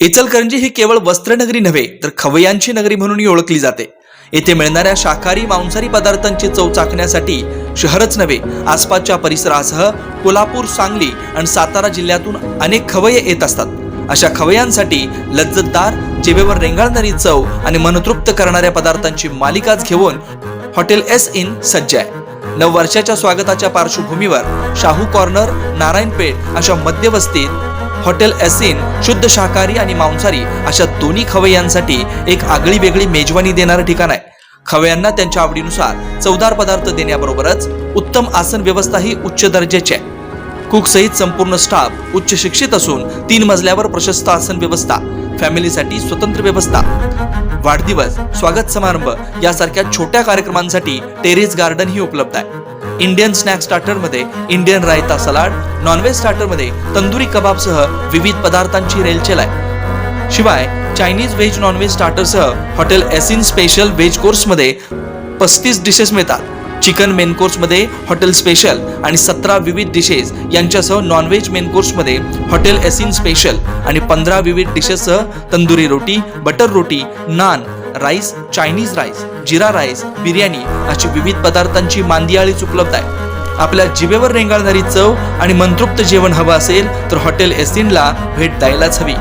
इचलकरंजी ही केवळ वस्त्रनगरी नव्हे तर खवय्यांची नगरी म्हणूनही ओळखली जाते. येथे मिळणाऱ्या शाकाहारी मांसाहारी पदार्थांची चव चाखण्यासाठी शहरच नव्हे आसपासच्या परिसरासह कोल्हापूर सांगली आणि सातारा जिल्ह्यातून अनेक खवय्ये येत असतात. अशा खवय्यांसाठी लज्जतदार जेवेवर रेंगाळणारी चव आणि मनतृप्त करणाऱ्या पदार्थांची मालिकाच घेऊन हॉटेल एस इन सज्ज आहे. नव वर्षाच्या स्वागताच्या पार्श्वभूमीवर शाहू कॉर्नर नारायणपेठ अशा मध्यवस्तीत हॉटेल एसिन शुद्ध शाकाहारी आणि मांसाहारी अशा दोन्ही खवय्यांसाठी एक आगळी वेगळी मेजवानी देणारं ठिकाण आहे. खवय्यांना त्यांच्या आवडीनुसार चवदार पदार्थ देण्याबरोबरच उत्तम आसन व्यवस्था ही उच्च दर्जाची आहे. कुक सहित संपूर्ण स्टाफ उच्च शिक्षित असून तीन मजल्यावर प्रशस्त आसन व्यवस्था फॅमिलीसाठी स्वतंत्र व्यवस्था. वाढदिवस स्वागत समारंभ यासारख्या छोट्या कार्यक्रमांसाठी टेरेस गार्डन ही उपलब्ध आहे. इंडियन स्नॅक स्टार्टरमध्ये Indian raita salad non veg स्टार्टरमध्ये तंदुरी कबाबसह विविध पदार्थांची रेलचेल आहे. शिवाय चायनीज व्हेज नॉनव्हेज स्टार्टरसह हॉटेल एसिन स्पेशल व्हेज कोर्समध्ये पस्तीस डिशेस मिळतात. चिकन मेन कोर्समध्ये हॉटेल स्पेशल आणि सतरा विविध डिशेस यांच्यासह नॉनव्हेज मेन कोर्समध्ये हॉटेल एसिन स्पेशल आणि पंधरा विविध डिशेससह तंदुरी रोटी बटर रोटी नान राईस चायनीज राईस जिरा राईस बिर्याणी अशी विविध पदार्थांची मांदियाळीच उपलब्ध आहे. आपल्या जिभेवर रेंगाळणारी चव आणि मंतृप्त जेवण हवं असेल तर हॉटेल एसिनला भेट द्यायलाच हवी.